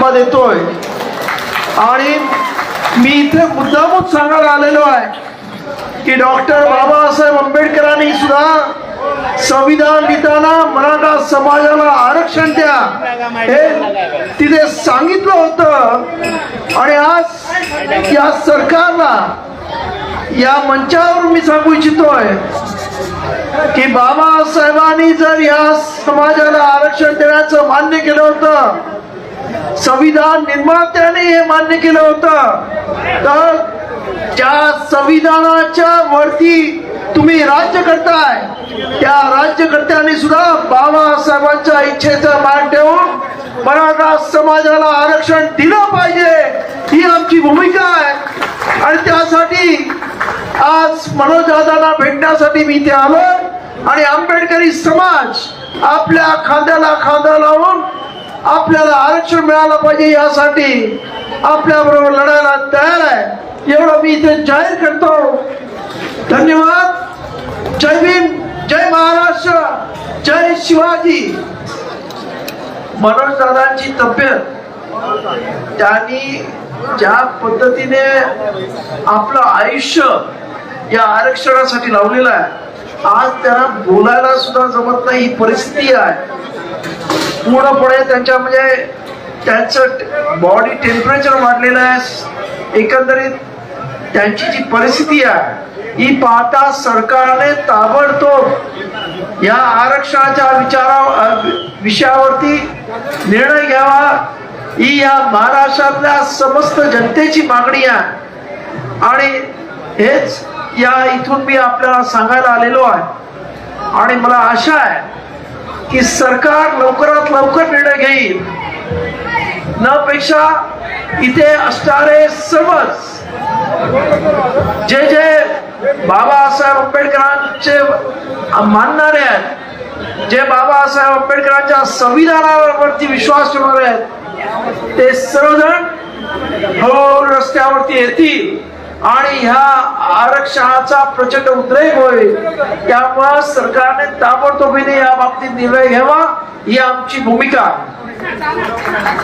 पाठिंबा देतोय आणि मी इथे मुद्दामच सांगायला आलेलो आहे की डॉक्टर बाबासाहेब आंबेडकरांनी सुद्धा संविधान लिहिताना मराठा समाजाला आरक्षण द्या हे तिथे सांगितलं होतं. आणि आज या सरकारला या मंचावर मी सांगू इच्छितोय की बाबासाहेबांनी जर या समाजाला आरक्षण देण्याचं मान्य केलं होतं संविधान निर्मात्याने हे मान्य केलं होतं. तर ज्या संविधानाच्या वरती तुम्ही राज्य करताय त्या राज्यकर्त्यांनी सुद्धा बाबासाहेबांच्या इच्छेचा मान ठेवून मराठा समाजाला आरक्षण दिलं पाहिजे. ही आमची भूमिका आहे. आणि त्यासाठी आज मनोज दादांना भेटण्यासाठी मी इथे आलो आणि आंबेडकरी समाज आपल्या खांद्याला खांदा लावून आपल्याला आरक्षण मिळालं पाहिजे यासाठी आपल्याबरोबर लढायला तयार आहे. एवढं मी इथे जाहीर करतो. धन्यवाद. जय भीम जय महाराष्ट्र जय शिवाजी. मनोज दादांची तब्येत. त्यांनी ज्या पद्धतीने आपलं आयुष्य या आरक्षणासाठी लावलेलं आहे आज त्यांना बोलायला सुद्धा जमत नाही ही परिस्थिती आहे. पूर्णपणे त्यांच्या म्हणजे त्यांचं बॉडी टेम्परेचर वाढलेलं आहे. एकंदरीत त्यांची जी परिस्थिती आहे ही पाहता सरकारने ताबडतोब या आरक्षणाच्या विचारा विषयावरती निर्णय घ्यावा. ही या महाराष्ट्रातल्या समस्त जनतेची मागणी आहे. आणि हेच या इथून मी आपल्याला सांगायला आलेलो आहे. आणि मला आशा आहे की सरकार लवकरात लवकर निर्णय घेईल. न पेक्षा इथे असणारे सर्वच जे जे बाबासाहेब आंबेडकरांचे मानणारे आहेत जे बाबासाहेब आंबेडकरांच्या संविधानावरती विश्वास ठेवणारे आहेत ते सर्वजण हळूहळू रस्त्यावरती येतील. आणि ह्या आरक्षणाचा प्रचंड उद्रेक होईल. त्यामुळे सरकारने ताबडतोबीने या बाबतीत निर्णय घ्यावा. ही आमची भूमिका आहे.